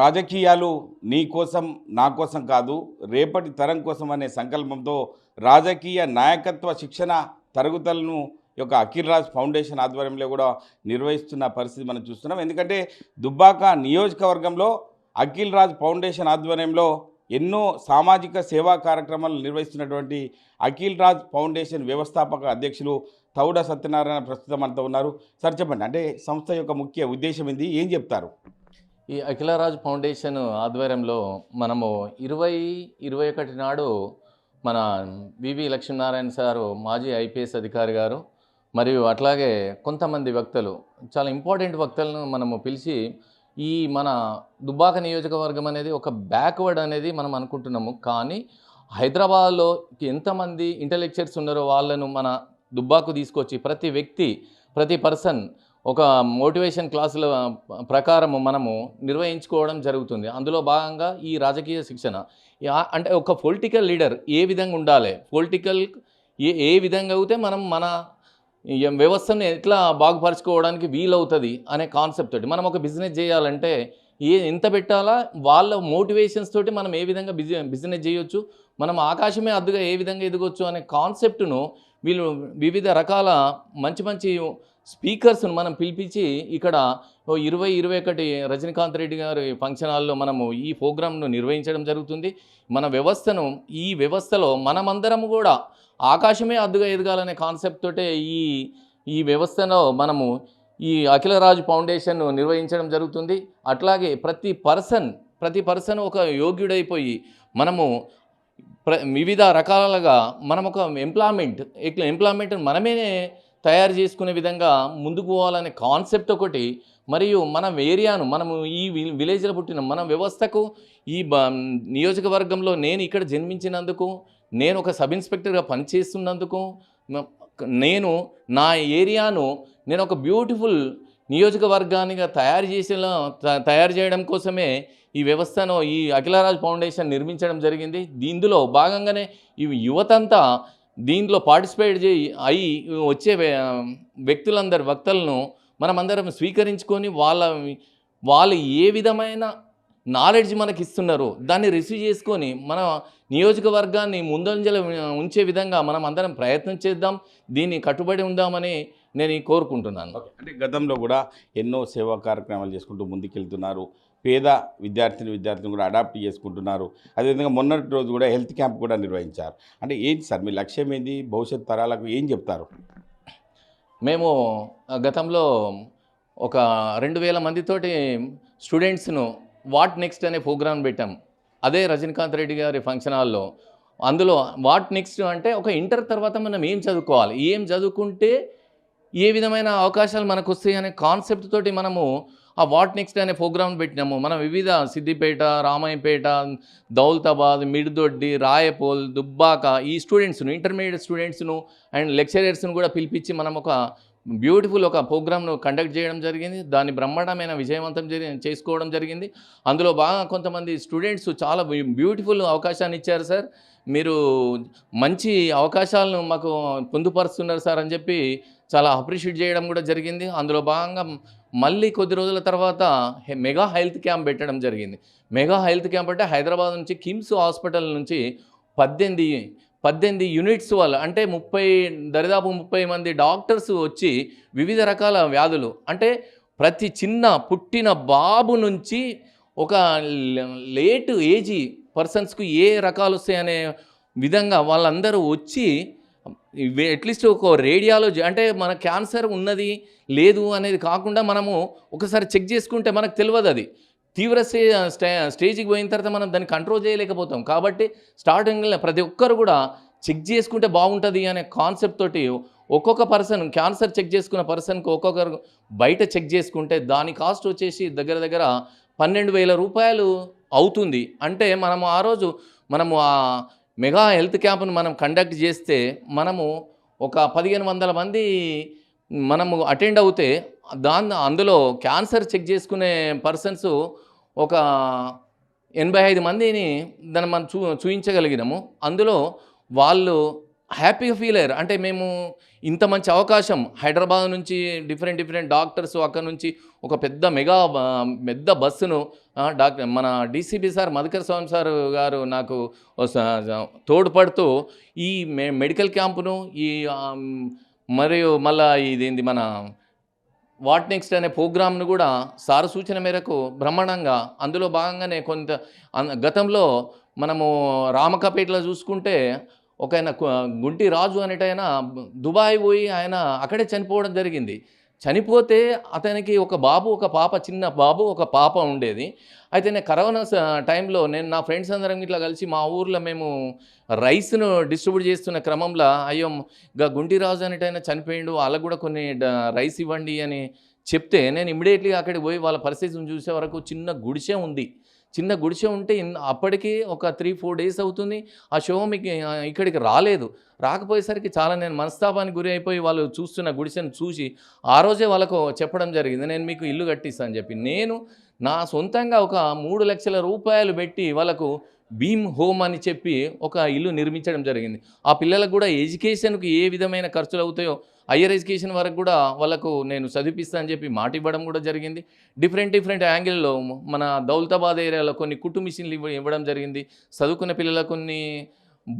రాజకీయాలు నీ కోసం నా కోసం కాదు రేపటి తరం కోసం అనే సంకల్పంతో రాజకీయ నాయకత్వ శిక్షణ తరగతులను యొక్క అఖిల్ రాజ్ ఫౌండేషన్ ఆధ్వర్యంలో కూడా నిర్వహిస్తున్న పరిస్థితి మనం చూస్తున్నాం. ఎందుకంటే దుబ్బాక నియోజకవర్గంలో అఖిల్ రాజ్ ఫౌండేషన్ ఆధ్వర్యంలో ఎన్నో సామాజిక సేవా కార్యక్రమాలు నిర్వహిస్తున్నటువంటి అఖిల్ రాజ్ ఫౌండేషన్ వ్యవస్థాపక అధ్యక్షులు తౌడ సత్యనారాయణ ప్రస్తుతం మనతో ఉన్నారు. సార్ చెప్పండి. అంటే సంస్థ యొక్క ముఖ్య ఉద్దేశం ఏంది? ఏం చెప్తారు? ఈ అఖిలరాజ్ ఫౌండేషన్ ఆధ్వర్యంలో మనము ఇరవై ఇరవై ఒకటి నాడు మన వివి లక్ష్మీనారాయణ సారు మాజీ ఐపీఎస్ అధికారి గారు మరియు అట్లాగే కొంతమంది వ్యక్తులు చాలా ఇంపార్టెంట్ వ్యక్తులను మనము పిలిచి ఈ మన దుబ్బాక నియోజకవర్గం అనేది ఒక బ్యాక్వర్డ్ అనేది మనం అనుకుంటున్నాము. కానీ హైదరాబాద్లో ఎంతమంది ఇంటలెక్చర్స్ ఉన్నారో వాళ్ళను మన దుబ్బాకు తీసుకొచ్చి ప్రతి వ్యక్తి ప్రతి పర్సన్ ఒక మోటివేషన్ క్లాసుల ప్రకారం మనము నిర్వహించుకోవడం జరుగుతుంది. అందులో భాగంగా ఈ రాజకీయ శిక్షణ. అంటే ఒక పొలిటికల్ లీడర్ ఏ విధంగా ఉండాలి? పొలిటికల్ ఏ ఏ విధంగా అయితే మనం మన వ్యవస్థను ఎట్లా బాగుపరచుకోవడానికి వీలవుతుంది అనే కాన్సెప్ట్ తోటి. మనం ఒక బిజినెస్ చేయాలంటే ఏ ఎంత పెట్టాలా? వాళ్ళ మోటివేషన్స్ తోటి మనం ఏ విధంగా బిజి బిజినెస్ చేయొచ్చు? మనం ఆకాశమే అద్దుగా ఏ విధంగా ఎదగొచ్చు అనే కాన్సెప్ట్ను వీళ్ళు వివిధ రకాల మంచి మంచి స్పీకర్స్ను మనం పిలిపించి ఇక్కడ ఓ ఇరవై ఇరవై ఒకటి రజనీకాంత్ రెడ్డి గారి ఫంక్షన్ హాల్లో మనము ఈ ప్రోగ్రామ్ను నిర్వహించడం జరుగుతుంది. మన వ్యవస్థను ఈ వ్యవస్థలో మనమందరం కూడా ఆకాశమే అద్దుగా ఎదగాలనే కాన్సెప్ట్ తోటే ఈ ఈ వ్యవస్థలో మనము ఈ అఖిలరాజు ఫౌండేషన్ను నిర్వహించడం జరుగుతుంది. అట్లాగే ప్రతి పర్సన్ ప్రతి పర్సన్ ఒక యోగ్యుడైపోయి మనము ప్ర వివిధ రకాలుగా మనం ఒక ఎంప్లాయ్మెంట్ ఎంప్లాయ్మెంట్ మనమే తయారు చేసుకునే విధంగా ముందుకు పోవాలనే కాన్సెప్ట్ ఒకటి మరియు మన ఏరియాను మనము ఈ విలేజ్లో పుట్టిన మన వ్యవస్థకు ఈ బ నియోజకవర్గంలో నేను ఇక్కడ జన్మించినందుకు నేను ఒక సబ్ ఇన్స్పెక్టర్గా పనిచేస్తున్నందుకు నేను నా ఏరియాను నేను ఒక బ్యూటిఫుల్ నియోజకవర్గానిగా తయారు చేసేలా త- తయారు చేయడం కోసమే ఈ వ్యవస్థను ఈ అఖిలరాజ్ ఫౌండేషన్ నిర్మించడం జరిగింది. ఇందులో భాగంగానే ఈ యువతంతా దీంట్లో పార్టిసిపేట్ చేయి అయి వచ్చే వ్య- వ్యక్తులందరి వక్తలను మనమందరం స్వీకరించుకొని వాళ్ళ వాళ్ళు ఏ విధమైన నాలెడ్జ్ మనకి ఇస్తున్నారో దాన్ని రిసీవ్ చేసుకొని మన నియోజకవర్గాన్ని ముందంజలో ఉంచే విధంగా మనం అందరం ప్రయత్నం చేద్దాం దీన్ని కట్టుబడి ఉందామని నేను కోరుకుంటున్నాను. అంటే గతంలో కూడా ఎన్నో సేవా కార్యక్రమాలు చేసుకుంటూ ముందుకెళ్తున్నారు. పేద విద్యార్థిని విద్యార్థిని కూడా అడాప్ట్ చేసుకుంటున్నారు. అదేవిధంగా మొన్నటి రోజు కూడా హెల్త్ క్యాంప్ కూడా నిర్వహించారు. అంటే ఏంటి సార్ మీ లక్ష్యం ఏంది? భవిష్యత్ తరాలకు ఏం చెప్తారు? మేము గతంలో ఒక రెండు వేల మందితోటి స్టూడెంట్స్ను వాట్ నెక్స్ట్ అనే ప్రోగ్రామ్ పెట్టాం. అదే రజనీకాంత్ రెడ్డి గారి ఫంక్షన్ హాల్లో. అందులో వాట్ నెక్స్ట్ అంటే ఒక ఇంటర్ తర్వాత మనం ఏం చదువుకోవాలి? ఏం చదువుకుంటే ఏ విధమైన అవకాశాలు మనకు వస్తాయి అనే కాన్సెప్ట్ తోటి మనము ఆ వాట్ నెక్స్ట్ అనే ప్రోగ్రామ్ పెట్టినాము. మనం వివిధ సిద్దిపేట రామాయపేట దౌలతాబాద్ మిడిదొడ్డి రాయపోల్ దుబ్బాక ఈ స్టూడెంట్స్ను ఇంటర్మీడియట్ స్టూడెంట్స్ను అండ్ లెక్చరర్స్ను కూడా పిలిపించి మనం ఒక బ్యూటిఫుల్ ఒక ప్రోగ్రామ్ను కండక్ట్ చేయడం జరిగింది. దాన్ని బ్రహ్మాండమైన విజయవంతం జరి చేసుకోవడం జరిగింది. అందులో బాగా కొంతమంది స్టూడెంట్స్ చాలా బ్యూటిఫుల్ అవకాశాన్ని ఇచ్చారు సార్. మీరు మంచి అవకాశాలను మాకు పొందుపరుస్తున్నారు సార్ అని చెప్పి చాలా అప్రిషియేట్ చేయడం కూడా జరిగింది. అందులో భాగంగా మళ్ళీ కొద్ది రోజుల తర్వాత మెగా హెల్త్ క్యాంప్ పెట్టడం జరిగింది. మెగా హెల్త్ క్యాంప్ అంటే హైదరాబాద్ నుంచి కిమ్స్ హాస్పిటల్ నుంచి పద్దెనిమిది పద్దెనిమిది యూనిట్స్ వాళ్ళు అంటే ముప్పై దరిదాపు ముప్పై మంది డాక్టర్స్ వచ్చి వివిధ రకాల వ్యాధులు అంటే ప్రతి చిన్న పుట్టిన బాబు నుంచి ఒక లేటు ఏజీ పర్సన్స్కు ఏ రకాలు వస్తాయనే విధంగా వాళ్ళందరూ వచ్చి అట్లీస్ట్ ఒక రేడియాలజీ అంటే మన క్యాన్సర్ ఉన్నది లేదు అనేది కాకుండా మనము ఒకసారి చెక్ చేసుకుంటే మనకు తెలియదు అది. తీవ్ర స్టే స్టే స్టేజ్కి పోయిన తర్వాత మనం దాన్ని కంట్రోల్ చేయలేకపోతాం. కాబట్టి స్టార్టింగ్లో ప్రతి ఒక్కరు కూడా చెక్ చేసుకుంటే బాగుంటుంది అనే కాన్సెప్ట్ తోటి ఒక్కొక్క పర్సన్ క్యాన్సర్ చెక్ చేసుకున్న పర్సన్కి ఒక్కొక్కరు బయట చెక్ చేసుకుంటే దాని కాస్ట్ వచ్చేసి దగ్గర దగ్గర పన్నెండు వేల రూపాయలు అవుతుంది. అంటే మనము ఆ రోజు మనము ఆ మెగా హెల్త్ క్యాంప్ను మనం కండక్ట్ చేస్తే మనము ఒక పదిహేను వందల మంది మనము అటెండ్ అవుతే దాని అందులో క్యాన్సర్ చెక్ చేసుకునే పర్సన్స్ ఒక ఎనభై ఐదు మందిని దాన్ని మనం చూ చూపించగలిగినాము అందులో వాళ్ళు హ్యాపీగా ఫీల్ అయ్యారు. అంటే మేము ఇంత మంచి అవకాశం హైదరాబాద్ నుంచి డిఫరెంట్ డిఫరెంట్ డాక్టర్స్ అక్కడ నుంచి ఒక పెద్ద మెగా పెద్ద బస్సును డాక్టర్ మన DCP sir Madhukar Swamy sir గారు నాకు తోడ్పడుతూ ఈ మె మెడికల్ క్యాంపును ఈ మరియు మళ్ళా ఇదేంది మన వాట్ నెక్స్ట్ అనే ప్రోగ్రామ్ను కూడా సార్ సూచన మేరకు బ్రహ్మాండంగా అందులో భాగంగానే కొంత గతంలో మనము రామకపేటలో చూసుకుంటే ఒక ఆయన గుంటి రాజు అనేటైన దుబాయ్ పోయి ఆయన అక్కడే చనిపోవడం జరిగింది. చనిపోతే అతనికి ఒక బాబు ఒక పాప చిన్న బాబు ఒక పాప ఉండేది. అయితే నేను కరోనా స- టైంలో నేను నా ఫ్రెండ్స్ అందరం ఇట్లా కలిసి మా ఊర్లో మేము రైస్ను డిస్ట్రిబ్యూట్ చేస్తున్న క్రమంలో అయ్యో గా గుంటిరాజు అనేటైనా చనిపోయిండు వాళ్ళకు కూడా కొన్ని రైస్ ఇవ్వండి అని చెప్తే నేను ఇమ్మీడియట్లీ అక్కడికి పోయి వాళ్ళ పరిస్థితిని చూసే వరకు చిన్న గుడిసె ఉంది. చిన్న గుడిసె ఉంటే ఇన్- అప్పటికి ఒక త్రీ ఫోర్ డేస్ అవుతుంది. ఆ షో మీకు ఇక్కడికి రాలేదు. రాకపోయేసరికి చాలా నేను మనస్తాపానికి గురి అయిపోయి వాళ్ళు చూస్తున్న గుడిసెను చూసి ఆ రోజే వాళ్ళకు చెప్పడం జరిగింది. నేను మీకు ఇల్లు కట్టిస్తాను చెప్పి. నేను నా సొంతంగా ఒక మూడు లక్షల రూపాయలు పెట్టి వాళ్ళకు భీమ్ హోమ్ అని చెప్పి ఒక ఇల్లు నిర్మించడం జరిగింది. ఆ పిల్లలకు కూడా ఎడ్యుకేషన్కి ఏ విధమైన ఖర్చులు అవుతాయో హయ్యర్ ఎడ్యుకేషన్ వరకు కూడా వాళ్ళకు నేను చదివిస్తా అని చెప్పి మాట ఇవ్వడం కూడా జరిగింది. డిఫరెంట్ డిఫరెంట్ యాంగిల్లో మన దౌలతాబాద్ ఏరియాలో కొన్ని కుట్టు మిషన్లు ఇవ్వ ఇవ్వడం జరిగింది. చదువుకున్న పిల్లలకు కొన్ని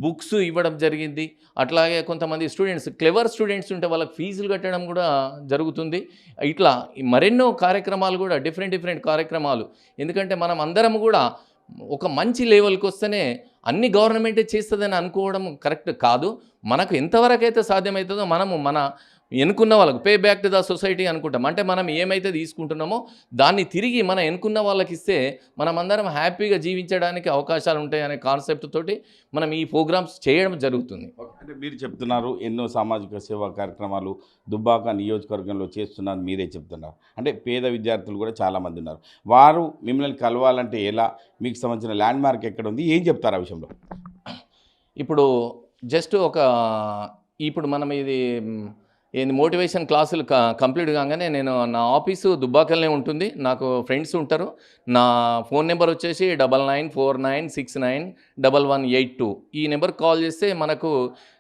బుక్స్ ఇవ్వడం జరిగింది. అట్లాగే కొంతమంది స్టూడెంట్స్ క్లెవర్ స్టూడెంట్స్ ఉంటే వాళ్ళకి ఫీజులు కట్టడం కూడా జరుగుతుంది. ఇట్లా మరెన్నో కార్యక్రమాలు కూడా డిఫరెంట్ డిఫరెంట్ కార్యక్రమాలు. ఎందుకంటే మనం అందరం కూడా ఒక మంచి లెవెల్కి వస్తేనే అన్ని గవర్నమెంటే చేస్తుందని అనుకోవడం కరెక్ట్ కాదు. మనకు ఎంతవరకు అయితే సాధ్యమవుతుందో మనము మన ఎన్నుకున్న వాళ్ళకు pay back to the society అనుకుంటాం. అంటే మనం ఏమైతే తీసుకుంటున్నామో దాన్ని తిరిగి మన ఎన్నుకున్న వాళ్ళకి ఇస్తే మనం అందరం హ్యాపీగా జీవించడానికి అవకాశాలు ఉంటాయనే కాన్సెప్ట్ తోటి మనం ఈ ప్రోగ్రామ్స్ చేయడం జరుగుతుంది. అంటే మీరు చెప్తున్నారు ఎన్నో సామాజిక సేవా కార్యక్రమాలు దుబ్బాక నియోజకవర్గంలో చేస్తున్నారు మీరే చెప్తున్నారు. అంటే పేద విద్యార్థులు కూడా చాలామంది ఉన్నారు. వారు మిమ్మల్ని కలవాలంటే ఎలా? మీకు సంబంధించిన ల్యాండ్ మార్క్ ఎక్కడ ఉంది? ఏం చెప్తారు ఆ విషయంలో? ఇప్పుడు జస్ట్ ఒక ఇప్పుడు మనం ఇది ఏంది మోటివేషన్ క్లాసులు క కంప్లీట్ కాగానే నేను నా ఆఫీసు దుబ్బాకల్నే ఉంటుంది. నాకు ఫ్రెండ్స్ ఉంటారు. నా ఫోన్ నెంబర్ వచ్చేసి double nine four nine six nine double one eight two. ఈ నెంబర్ కాల్ చేస్తే మనకు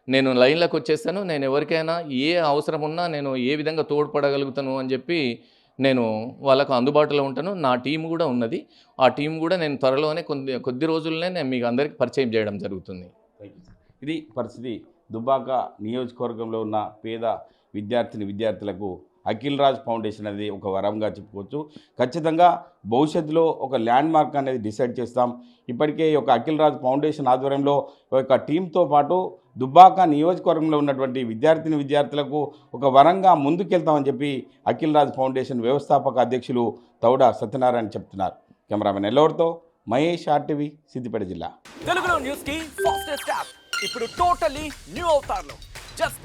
నేను లైన్లోకి వచ్చేస్తాను. నేను ఎవరికైనా ఏ అవసరం ఉన్నా నేను ఏ విధంగా తోడ్పడగలుగుతాను అని చెప్పి నేను వాళ్ళకు అందుబాటులో ఉంటాను. నా టీం కూడా ఉన్నది. ఆ టీం కూడా నేను త్వరలోనే కొద్ది కొద్ది రోజుల్లోనే నేను మీకు అందరికీ పరిచయం చేయడం జరుగుతుంది. ఇది పరిస్థితి. దుబ్బాక నియోజకవర్గంలో ఉన్న పేద విద్యార్థిని విద్యార్థులకు అఖిల్ రాజ్ ఫౌండేషన్ అనేది ఒక వరంగా చెప్పుకోవచ్చు. ఖచ్చితంగా భవిష్యత్తులో ఒక ల్యాండ్ మార్క్ అనేది డిసైడ్ చేస్తాం. ఇప్పటికే ఈ యొక్క అఖిల్ రాజ్ ఫౌండేషన్ ఆధ్వర్యంలో ఒక టీంతో పాటు దుబ్బాక నియోజకవర్గంలో ఉన్నటువంటి విద్యార్థిని విద్యార్థులకు ఒక వరంగా ముందుకెళ్తామని చెప్పి అఖిల్ రాజ్ ఫౌండేషన్ వ్యవస్థాపక అధ్యక్షులు తౌడ సత్యనారాయణ చెప్తున్నారు. కెమెరామెన్ ఎల్లోర్తో మహేష్ ఆర్టీవీ సిద్దిపేట జిల్లా. తెలుగులో న్యూస్కి ఫాస్టెస్ట్ యాప్. ఇప్పుడు టోటలీ న్యూ అవుతారు జస్ట్